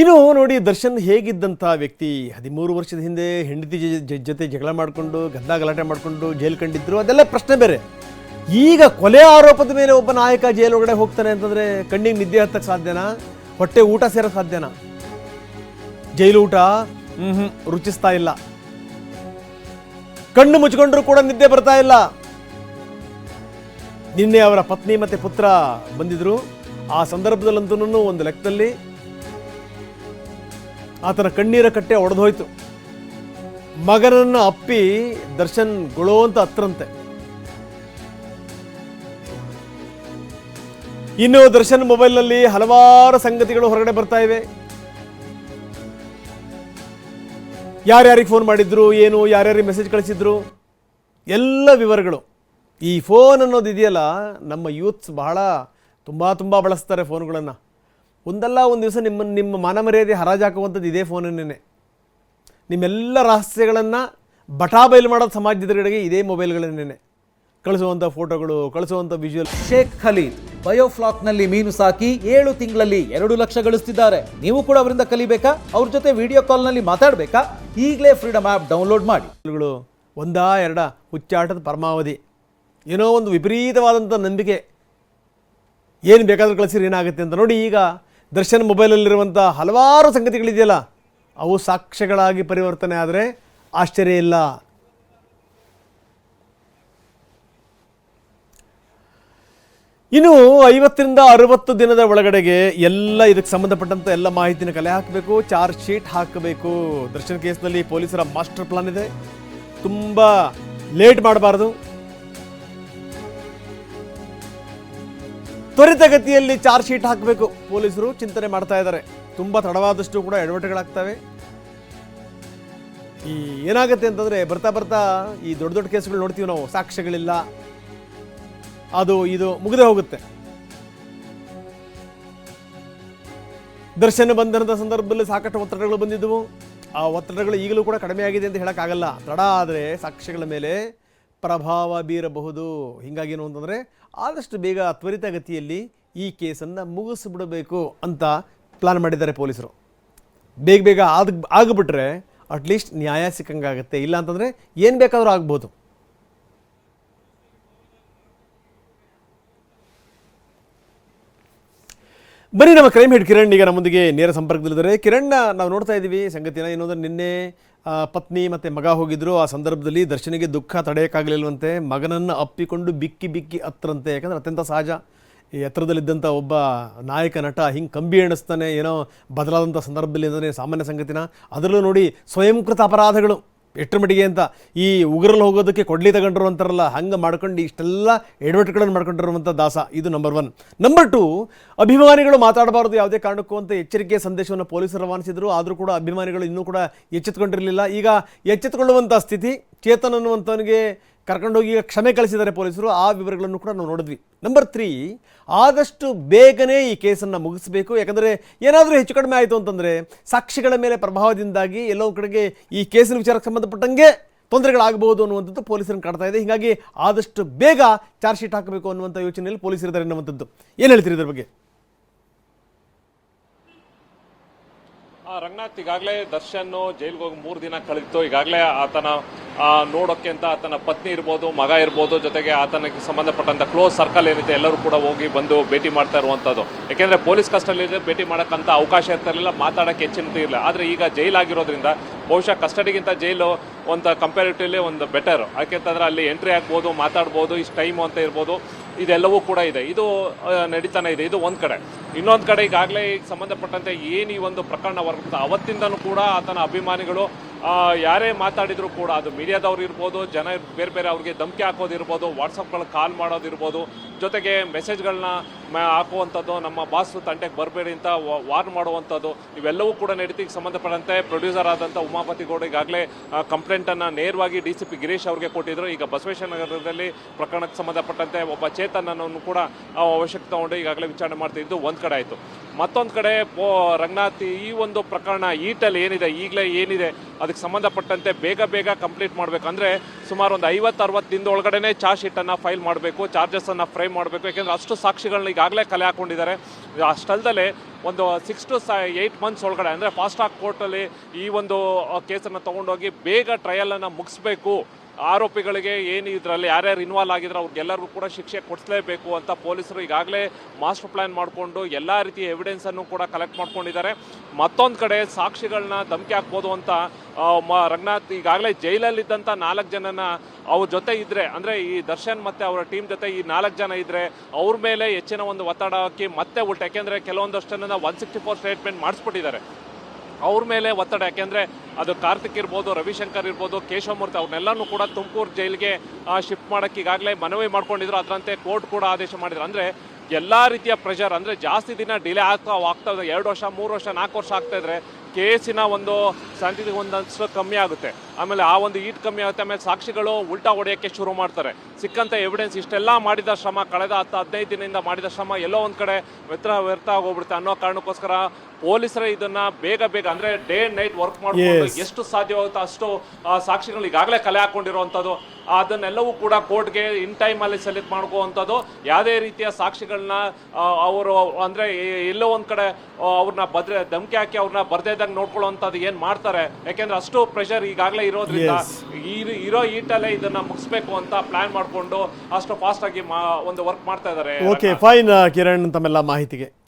ಇನ್ನು ನೋಡಿ, ದರ್ಶನ್ ಹೇಗಿದ್ದಂಥ ವ್ಯಕ್ತಿ? ಹದಿಮೂರು ವರ್ಷದ ಹಿಂದೆ ಹೆಂಡತಿ ಜೊತೆ ಜಗಳ ಮಾಡಿಕೊಂಡು ಗದ್ದಾ ಗಲಾಟೆ ಮಾಡಿಕೊಂಡು ಜೈಲು ಕಂಡಿದ್ರು, ಅದೆಲ್ಲ ಪ್ರಶ್ನೆ ಬೇರೆ. ಈಗ ಕೊಲೆ ಆರೋಪದ ಮೇಲೆ ಒಬ್ಬ ನಾಯಕ ಜೈಲು ಒಳಗಡೆ ಹೋಗ್ತಾನೆ ಅಂತಂದ್ರೆ ಕಣ್ಣಿಗೆ ನಿದ್ದೆ ಹತ್ತಕ್ಕೆ ಸಾಧ್ಯನಾ? ಹೊಟ್ಟೆ ಊಟ ಸೇರೋ ಸಾಧ್ಯನಾ? ಜೈಲು ಊಟ? ಹ್ಮ್ ಹ್ಮ್, ರುಚಿಸ್ತಾ ಇಲ್ಲ. ಕಣ್ಣು ಮುಚ್ಕೊಂಡ್ರು ಕೂಡ ನಿದ್ದೆ ಬರ್ತಾ ಇಲ್ಲ. ನಿನ್ನೆ ಅವರ ಪತ್ನಿ ಮತ್ತೆ ಪುತ್ರ ಬಂದಿದ್ರು. ಆ ಸಂದರ್ಭದಲ್ಲಂತೂ ಒಂದು ಲೆಕ್ಕದಲ್ಲಿ ಆತನ ಕಣ್ಣೀರ ಕಟ್ಟೆ ಒಡೆದೋಯ್ತು. ಮಗನನ್ನ ಅಪ್ಪಿ ದರ್ಶನ್ ಗೊಳೋ ಅಂತ ಹತ್ರಂತೆ. ಇನ್ನು ದರ್ಶನ್ ಮೊಬೈಲ್ನಲ್ಲಿ ಹಲವಾರು ಸಂಗತಿಗಳು ಹೊರಗಡೆ ಬರ್ತಾ ಇವೆ. ಯಾರ್ಯಾರಿಗೆ ಫೋನ್ ಮಾಡಿದ್ರು, ಏನು, ಯಾರ್ಯಾರಿಗೆ ಮೆಸೇಜ್ ಕಳಿಸಿದ್ರು, ಎಲ್ಲ ವಿವರಗಳು. ಈ ಫೋನ್ ಅನ್ನೋದು ಇದೆಯಲ್ಲ, ನಮ್ಮ ಯೂತ್ಸ್ ಬಹಳ ತುಂಬ ತುಂಬ ಬಳಸ್ತಾರೆ ಫೋನ್ಗಳನ್ನು. ಒಂದಲ್ಲ ಒಂದು ದಿವಸ ನಿಮ್ಮ ನಿಮ್ಮ ಮಾನ ಮರ್ಯಾದೆ ಹರಾಜಾಕುವಂಥದ್ದು ಇದೇ ಫೋನನ್ನೇ ನಿಮ್ಮೆಲ್ಲ ರಹಸ್ಯಗಳನ್ನು ಬಟಾಬೈಲ್ ಮಾಡೋ ಮಾಡೋದು ಸಮಾಜದ ಕಡೆಗೆ ಇದೇ ಮೊಬೈಲ್ಗಳನ್ನೇ ಕಳಿಸುವಂಥ ಫೋಟೋಗಳು ಕಳಿಸುವಂಥ ವಿಜುವಲ್ ಶೇಖ್ ಖಲೀದ್ ಬಯೋಫ್ಲಾಕ್ನಲ್ಲಿ ಮೀನು ಸಾಕಿ ಏಳು ತಿಂಗಳಲ್ಲಿ ಎರಡು ಲಕ್ಷ ಗಳಿಸ್ತಿದ್ದಾರೆ. ನೀವು ಕೂಡ ಅವರಿಂದ ಕಲಿಬೇಕಾ? ಅವ್ರ ಜೊತೆ ವಿಡಿಯೋ ಕಾಲ್ನಲ್ಲಿ ಮಾತಾಡಬೇಕಾ? ಈಗಲೇ ಫ್ರೀಡಮ್ ಆ್ಯಪ್ ಡೌನ್ಲೋಡ್ ಮಾಡಿ. ಒಂದಾ ಎರಡ ಹುಚ್ಚಾಟದ ಪರಮಾವಧಿ. ಏನೋ ಒಂದು ವಿಪರೀತವಾದಂಥ ನಂಬಿಕೆ. ಏನು ಬೇಕಾದರೂ ಕಳಿಸಿರಿ ಏನಾಗುತ್ತೆ ಅಂತ ನೋಡಿ ಈಗ ದರ್ಶನ್ ಮೊಬೈಲಲ್ಲಿರುವಂಥ ಹಲವಾರು ಸಂಗತಿಗಳಿದೆಯಲ್ಲ, ಅವು ಸಾಕ್ಷ್ಯಗಳಾಗಿ ಪರಿವರ್ತನೆ ಆದರೆ ಆಶ್ಚರ್ಯ ಇಲ್ಲ. ಇನ್ನು ಐವತ್ತರಿಂದ ಅರವತ್ತು ದಿನದ ಒಳಗಡೆಗೆ ಎಲ್ಲ ಇದಕ್ಕೆ ಸಂಬಂಧಪಟ್ಟಂಥ ಎಲ್ಲ ಮಾಹಿತಿನ ಕಲೆ ಹಾಕಬೇಕು, ಚಾರ್ಜ್ ಶೀಟ್ ಹಾಕಬೇಕು. ದರ್ಶನ್ ಕೇಸ್ನಲ್ಲಿ ಪೊಲೀಸರ ಮಾಸ್ಟರ್ ಪ್ಲಾನ್ ಇದೆ. ತುಂಬ ಲೇಟ್ ಮಾಡಬಾರ್ದು. ತ್ವರಿತಗತಿಯಲ್ಲಿ ಚಾರ್ಜ್ ಶೀಟ್ ಹಾಕಬೇಕು. ಪೊಲೀಸರು ಚಿಂತನೆ ಮಾಡ್ತಾ ಇದ್ದಾರೆ. ತುಂಬ ತಡವಾದಷ್ಟು ಕೂಡ ಎಡವಟ್ಟುಗಳಾಗ್ತವೆ ಈ ಏನಾಗುತ್ತೆ ಅಂತಂದ್ರೆ ಬರ್ತಾ ಬರ್ತಾ ಈ ದೊಡ್ಡ ದೊಡ್ಡ ಕೇಸ್ಗಳು ನೋಡ್ತೀವಿ ನಾವು. ಸಾಕ್ಷ್ಯಗಳಿಲ್ಲ. ಅದು ಇದು ಮುಗಿದೇ ಹೋಗುತ್ತೆ. ದರ್ಶನ ಬಂಧನದ ಸಂದರ್ಭದಲ್ಲಿ ಸಾಕಷ್ಟು ಒತ್ತಡಗಳು ಬಂದಿದ್ದವು. ಆ ಒತ್ತಡಗಳು ಈಗಲೂ ಕೂಡ ಕಡಿಮೆ ಆಗಿದೆ ಅಂತ ಹೇಳೋಕ್ಕಾಗಲ್ಲ. ತಡ ಆದರೆ ಸಾಕ್ಷ್ಯಗಳ ಮೇಲೆ ಪ್ರಭಾವ ಬೀರಬಹುದು. ಹಿಂಗಾಗಿ ಏನು ಅಂತಂದರೆ, ಆದಷ್ಟು ಬೇಗ ತ್ವರಿತಗತಿಯಲ್ಲಿ ಈ ಕೇಸನ್ನು ಮುಗಿಸ್ಬಿಡಬೇಕು ಅಂತ ಪ್ಲಾನ್ ಮಾಡಿದ್ದಾರೆ ಪೊಲೀಸರು. ಬೇಗ ಬೇಗ ಆದ, ಆಗಿಬಿಟ್ರೆ ಅಟ್ಲೀಸ್ಟ್ ನ್ಯಾಯ ಸಿಕ್ಕಂಗಾಗುತ್ತೆ. ಇಲ್ಲ ಅಂತಂದರೆ ಏನು ಬೇಕಾದರೂ ಆಗ್ಬೋದು. ಬನ್ನಿ ನಮ್ಮ ಕ್ರೈಮ್ ಹೆಡ್ ಕಿರಣ್ ಈಗ ನಮ್ಮೊಂದಿಗೆ ನೇರ ಸಂಪರ್ಕದಲ್ಲಿದ್ದಾರೆ. ಕಿರಣ್ ನಾವು ನೋಡ್ತಾ ಇದ್ದೀವಿ ಸಂಗತಿನ. ಏನು ಅಂದ್ರೆ ನಿನ್ನೆ ಪತ್ನಿ ಮತ್ತು ಮಗ ಹೋಗಿದ್ರು. ಆ ಸಂದರ್ಭದಲ್ಲಿ ದರ್ಶನಿಗೆ ದುಃಖ ತಡೆಯೋಕ್ಕಾಗಲಿಲ್ವಂತೆ ಮಗನನ್ನು ಅಪ್ಪಿಕೊಂಡು ಬಿಕ್ಕಿ ಬಿಕ್ಕಿ ಹತ್ರಂತೆ. ಯಾಕಂದರೆ ಅತ್ಯಂತ ಸಹಜ. ಈ ಎತ್ತರದಲ್ಲಿದ್ದಂಥ ಒಬ್ಬ ನಾಯಕ ನಟ ಹಿಂಗೆ ಕಂಬಿ ಎಣಿಸ್ತಾನೆ. ಏನೋ ಬದಲಾದಂಥ ಸಂದರ್ಭದಲ್ಲಿ ಅಂದರೆ ಸಾಮಾನ್ಯ ಸಂಗತಿನ. ಅದರಲ್ಲೂ ನೋಡಿ ಸ್ವಯಂಕೃತ ಅಪರಾಧಗಳು. ಎಷ್ಟರ ಮಟ್ಟಿಗೆ ಅಂತ ಈ ಉಗ್ರಲ್ಲಿ ಹೋಗೋದಕ್ಕೆ ಕೊಡ್ಲಿ ತಗೊಂಡ್ರು ಅಂತಾರಲ್ಲ ಹಂಗೆ ಮಾಡ್ಕೊಂಡು ಇಷ್ಟೆಲ್ಲ ಎಡವಟ್ಟುಗಳನ್ನು ಮಾಡ್ಕೊಂಡಿರುವಂಥ ದಾಸ ಇದು ನಂಬರ್ ಒನ್ ನಂಬರ್ ಟು ಅಭಿಮಾನಿಗಳು ಮಾತಾಡಬಾರದು ಯಾವುದೇ ಕಾರಣಕ್ಕೂ ಅಂತ ಎಚ್ಚರಿಕೆ ಸಂದೇಶವನ್ನು ಪೊಲೀಸರು ರವಾನಿಸಿದ್ರು. ಆದರೂ ಕೂಡ ಅಭಿಮಾನಿಗಳು ಇನ್ನೂ ಕೂಡ ಎಚ್ಚೆತ್ತುಕೊಂಡಿರಲಿಲ್ಲ ಈಗ ಎಚ್ಚೆತ್ಕೊಳ್ಳುವಂಥ ಸ್ಥಿತಿ ಚೇತನ್ ಅನ್ನುವಂಥವನಿಗೆ ಕರ್ಕೊಂಡೋಗಿ ಹೋಗಿ ಕ್ಷಮೆ ಕಳಿಸಿದ್ದಾರೆ ಪೊಲೀಸರು, ಆ ವಿವರಗಳನ್ನು ಕೂಡ ನಾವು ನೋಡಿದ್ವಿ. ನಂಬರ್ ತ್ರೀ ಆದಷ್ಟು ಬೇಗನೆ ಈ ಕೇಸನ್ನು ಮುಗಿಸಬೇಕು. ಯಾಕಂದರೆ ಏನಾದರೂ ಹೆಚ್ಚು ಕಡಿಮೆ ಆಯಿತು ಅಂತಂದರೆ ಸಾಕ್ಷಿಗಳ ಮೇಲೆ ಪ್ರಭಾವದಿಂದಾಗಿ ಎಲ್ಲೋ ಕಡೆಗೆ ಈ ಕೇಸಿನ ವಿಚಾರಕ್ಕೆ ಸಂಬಂಧಪಟ್ಟಂಗೆ ತೊಂದರೆಗಳಾಗಬಹುದು ಅನ್ನುವಂಥದ್ದು ಪೊಲೀಸರನ್ನು ಕಾಡ್ತಾ ಇದೆ. ಹೀಗಾಗಿ ಆದಷ್ಟು ಬೇಗ ಚಾರ್ಜ್ ಶೀಟ್ ಹಾಕಬೇಕು ಅನ್ನುವಂಥ ಯೋಚನೆಯಲ್ಲಿ ಪೊಲೀಸರಿದ್ದಾರೆ ಅನ್ನುವಂಥದ್ದು ಏನು ಹೇಳ್ತೀರಿ ಇದ್ರ ಬಗ್ಗೆ? ರಂಗನಾಥ್ ಈಗಾಗಲೇ ದರ್ಶನ್ ಜೈಲ್ಗೆ ಹೋಗಿ ಮೂರು ದಿನ ಕಳೆದಿತ್ತು. ಈಗಾಗಲೇ ಆತನ ನೋಡೋಕ್ಕೆ ಅಂತ ಆತನ ಪತ್ನಿ ಇರ್ಬೋದು, ಮಗ ಇರ್ಬೋದು, ಜೊತೆಗೆ ಆತನಿಗೆ ಸಂಬಂಧಪಟ್ಟಂತ ಕ್ಲೋಸ್ ಸರ್ಕಲ್ ಏನಿದೆ, ಎಲ್ಲರೂ ಕೂಡ ಹೋಗಿ ಬಂದು ಭೇಟಿ ಮಾಡ್ತಾ ಇರುವಂಥದ್ದು ಯಾಕೆಂದ್ರೆ ಪೊಲೀಸ್ ಕಸ್ಟಡಿ ಭೇಟಿ ಮಾಡೋಕ್ಕಂಥ ಅವಕಾಶ ಇರ್ತಿರಲಿಲ್ಲ ಮಾತಾಡೋಕ್ಕೆ ಹೆಚ್ಚಿನ ಇರಲಿಲ್ಲ. ಆದರೆ ಈಗ ಜೈಲಾಗಿರೋದ್ರಿಂದ ಬಹುಶಃ ಕಸ್ಟಡಿಗಿಂತ ಜೈಲು ಒಂದು ಕಂಪ್ಯಾರಿಟಿವ್ಲಿ ಒಂದು ಬೆಟರ್ ಯಾಕೆಂತಂದ್ರೆ ಅಲ್ಲಿ ಎಂಟ್ರಿ ಆಗ್ಬೋದು, ಮಾತಾಡ್ಬೋದು, ಇಷ್ಟು ಟೈಮು ಅಂತ ಇರ್ಬೋದು, ಇದೆಲ್ಲವೂ ಕೂಡ ಇದೆ. ಇದು ನಡೀತಾನೆ ಇದೆ. ಇದು ಒಂದು ಕಡೆ. ಇನ್ನೊಂದು ಕಡೆ ಈಗಾಗಲೇ ಈಗ ಸಂಬಂಧಪಟ್ಟಂತೆ ಏನು ಈ ಒಂದು ಪ್ರಕರಣ ಹೊರಗುತ್ತೆ ಅವತ್ತಿಂದನೂ ಕೂಡ ಆತನ ಅಭಿಮಾನಿಗಳು ಯಾರೇ ಮಾತಾಡಿದ್ರು ಕೂಡ ಅದು ಮೀಡಿಯಾದವ್ರು ಇರ್ಬೋದು, ಜನ ಬೇರೆ ಬೇರೆ ಅವ್ರಿಗೆ ಧಮಕಿ ಹಾಕೋದಿರ್ಬೋದು ವಾಟ್ಸಪ್ಗಳಿಗೆ ಕಾಲ್ ಮಾಡೋದಿರ್ಬೋದು ಜೊತೆಗೆ ಮೆಸೇಜ್ಗಳನ್ನ ಹಾಕುವಂಥದ್ದು, ನಮ್ಮ ಬಾಸ್ ತಂಟೆಗೆ ಬರಬೇಡಿ ಅಂತ ವಾರ್ನ್ ಮಾಡುವಂಥದ್ದು, ಇವೆಲ್ಲವೂ ಕೂಡ ನಡೀತಿಗೆ ಸಂಬಂಧಪಟ್ಟಂತೆ ಪ್ರೊಡ್ಯೂಸರ್ ಆದಂಥ ಉಮಾಪತಿ ಗೌಡ ಈಗಾಗಲೇ ಕಂಪ್ಲೇಂಟನ್ನು ನೇರವಾಗಿ ಡಿ ಸಿ ಪಿ ಗಿರೀಶ್ ಅವರಿಗೆ ಕೊಟ್ಟಿದ್ರು. ಈಗ ಬಸವೇಶ್ವರ ನಗರದಲ್ಲಿ ಪ್ರಕರಣಕ್ಕೆ ಸಂಬಂಧಪಟ್ಟಂತೆ ಒಬ್ಬ ಚೇತನ್ ಅನ್ನೋನು ಕೂಡ ಅವಶ್ಯಕತೆ ತಗೊಂಡು ಈಗಾಗಲೇ ವಿಚಾರಣೆ ಮಾಡ್ತಿದ್ದು ಒಂದು ಕಡೆ ಆಯಿತು. ಮತ್ತೊಂದು ಕಡೆ, ಪೋ, ರಂಗನಾಥ್ ಈ ಒಂದು ಪ್ರಕರಣ ಈಟಲ್ಲಿ ಏನಿದೆ, ಈಗಲೇ ಏನಿದೆ ಅದಕ್ಕೆ ಸಂಬಂಧಪಟ್ಟಂತೆ ಬೇಗ ಬೇಗ ಕಂಪ್ಲೀಟ್ ಮಾಡಬೇಕಂದ್ರೆ ಸುಮಾರು ಒಂದು ಐವತ್ತು, ಅರವತ್ತು ದಿನದ ಒಳಗಡೆ ಚಾರ್ಜ್ ಶೀಟನ್ನು ಫೈಲ್ ಮಾಡಬೇಕು ಚಾರ್ಜಸನ್ನು ಫ್ರೈ ಮಾಡಬೇಕು, ಯಾಕೆಂದರೆ ಅಷ್ಟು ಸಾಕ್ಷಿಗಳನ್ನ ಈಗಾಗಲೇ ಕಲೆ ಹಾಕೊಂಡಿದ್ದಾರೆ. ಅಷ್ಟಲ್ದಲೆ ಒಂದು ಸಿಕ್ಸ್ ಟು ಏಯ್ಟ್ ಮಂತ್ಸ್ ಒಳಗಡೆ, ಅಂದರೆ ಫಾಸ್ಟ್ ಟ್ರಾಕ್ ಕೋರ್ಟಲ್ಲಿ ಈ ಒಂದು ಕೇಸನ್ನು ತೊಗೊಂಡೋಗಿ ಬೇಗ ಟ್ರಯಲನ್ನು ಮುಗಿಸ್ಬೇಕು. ಆರೋಪಿಗಳಿಗೆ ಏನು ಇದರಲ್ಲಿ, ಯಾರ್ಯಾರು ಇನ್ವಾಲ್ವ್ ಆಗಿದ್ರೆ ಅವ್ರಿಗೆಲ್ಲರಿಗೂ ಕೂಡ ಶಿಕ್ಷೆ ಕೊಡಿಸಲೇಬೇಕು ಅಂತ ಪೊಲೀಸರು ಈಗಾಗಲೇ ಮಾಸ್ಟರ್ ಪ್ಲ್ಯಾನ್ ಮಾಡಿಕೊಂಡು ಎಲ್ಲ ರೀತಿಯ ಎವಿಡೆನ್ಸನ್ನು ಕೂಡ ಕಲೆಕ್ಟ್ ಮಾಡ್ಕೊಂಡಿದ್ದಾರೆ. ಮತ್ತೊಂದು ಕಡೆ ಸಾಕ್ಷಿಗಳನ್ನ ಧಮಕಿ ಹಾಕ್ಬೋದು ಅಂತ ರಂಗನಾಥ್ ಈಗಾಗಲೇ ಜೈಲಲ್ಲಿದ್ದಂಥ ನಾಲ್ಕು ಜನನ ಅವ್ರ ಜೊತೆ ಇದ್ರೆ, ಅಂದರೆ ಈ ದರ್ಶನ್ ಮತ್ತು ಅವರ ಟೀಮ್ ಜೊತೆ ಈ ನಾಲ್ಕು ಜನ ಇದ್ರೆ ಅವ್ರ ಮೇಲೆ ಹೆಚ್ಚಿನ ಒಂದು ಒತ್ತಡ ಹಾಕಿ ಮತ್ತೆ ಉಲ್ಟ, ಯಾಕೆಂದರೆ ಕೆಲವೊಂದಷ್ಟನ್ನ ಒನ್ ಸಿಕ್ಸ್ಟಿ ಫೋರ್ ಸ್ಟೇಟ್ಮೆಂಟ್ ಮಾಡಿಸ್ಬಿಟ್ಟಿದ್ದಾರೆ. ಅವ್ರ ಮೇಲೆ ಒತ್ತಡ, ಯಾಕೆಂದ್ರೆ ಅದು ಕಾರ್ತಿಕ್ ಇರ್ಬೋದು, ರವಿಶಂಕರ್ ಇರ್ಬೋದು, ಕೇಶವಮೂರ್ತಿ ಅವ್ರನ್ನೆಲ್ಲನೂ ಕೂಡ ತುಮಕೂರು ಜೈಲಿಗೆ ಶಿಫ್ಟ್ ಮಾಡಕ್ಕೆ ಈಗಾಗಲೇ ಮನವಿ ಮಾಡ್ಕೊಂಡಿದ್ರು. ಅದರಂತೆ ಕೋರ್ಟ್ ಕೂಡ ಆದೇಶ ಮಾಡಿದ್ರು. ಅಂದ್ರೆ ಎಲ್ಲಾ ರೀತಿಯ ಪ್ರೆಷರ್ ಅಂದ್ರೆ ಜಾಸ್ತಿ ದಿನ ಡಿಲೇ ಆಗ್ತಾ ಆಗ್ತಾ ಎರಡು ವರ್ಷ, ಮೂರು ವರ್ಷ, ನಾಲ್ಕು ವರ್ಷ ಆಗ್ತಾ ಇದ್ರೆ ಕೇಸಿನ ಒಂದು ಸಂತಿಗೆ ಒಂದಷ್ಟು ಕಮ್ಮಿ ಆಗುತ್ತೆ. ಆಮೇಲೆ ಆ ಒಂದು ಈಟ್ ಕಮ್ಮಿ ಆಗುತ್ತೆ ಆಮೇಲೆ ಸಾಕ್ಷಿಗಳು ಉಲ್ಟಾ ಹೊಡೆಯೋಕ್ಕೆ ಶುರು ಮಾಡ್ತಾರೆ. ಸಿಕ್ಕಂತ ಎವಿಡೆನ್ಸ್ ಇಷ್ಟೆಲ್ಲ ಮಾಡಿದ ಶ್ರಮ ಕಳೆದ ಹತ್ತು ಹದಿನೈದು ದಿನದಿಂದ ಮಾಡಿದ ಶ್ರಮ ಎಲ್ಲೋ ಒಂದು ಕಡೆ ವ್ಯರ್ಥ ವ್ಯರ್ಥ ಆಗೋಗ್ಬಿಡುತ್ತೆ ಅನ್ನೋ ಕಾರಣಕ್ಕೋಸ್ಕರ ಪೊಲೀಸರೇ ಇದನ್ನ ಬೇಗ ಬೇಗ ಅಂದ್ರೆ ಡೇ ನೈಟ್ ವರ್ಕ್ ಮಾಡ್ಕೊಂಡು ಎಷ್ಟು ಸಾಧ್ಯವಾಗುತ್ತೋ ಅಷ್ಟು ಸಾಕ್ಷಿಗಳು ಈಗಾಗಲೇ ಕಲೆ ಹಾಕೊಂಡಿರುವಂಥದ್ದು. ಅದನ್ನೆಲ್ಲವೂ ಕೂಡ ಕೋರ್ಟ್ಗೆ ಇನ್ ಟೈಮ್ ಅಲ್ಲಿ ಸೆಲೆಕ್ಟ್ ಮಾಡ್ಕೋವಂಥದ್ದು ಯಾವುದೇ ರೀತಿಯ ಸಾಕ್ಷಿಗಳನ್ನ ಅವರು ಅಂದ್ರೆ ಎಲ್ಲೋ ಒಂದ್ ಕಡೆ ಅವ್ರನ್ನ ಬದ್ರೆ ಧಮಕಿ ಹಾಕಿ ಅವ್ರನ್ನ ಬರ್ದೇ ಇದ್ದಂಗೆ ನೋಡ್ಕೊಳ್ಳೋವಂಥದ್ದು ಏನ್ ಮಾಡ್ತಾರೆ ಯಾಕೆಂದ್ರೆ ಅಷ್ಟು ಪ್ರೆಷರ್ ಈಗಾಗಲೇ ಇರೋದ್ರಿಂದ ಇರೋ ಈಟಲ್ಲೇ ಇದನ್ನ ಮುಗಿಸ್ಬೇಕು ಅಂತ ಪ್ಲಾನ್ ಮಾಡ್ಕೊಂಡು ಅಷ್ಟು ಫಾಸ್ಟ್ ಆಗಿ ಒಂದು ವರ್ಕ್ ಮಾಡ್ತಾ ಇದ್ದಾರೆ ಓಕೆ ಫೈನ್ ಕಿರಣ್ ತಮ್ಮೆಲ್ಲ ಮಾಹಿತಿಗೆ.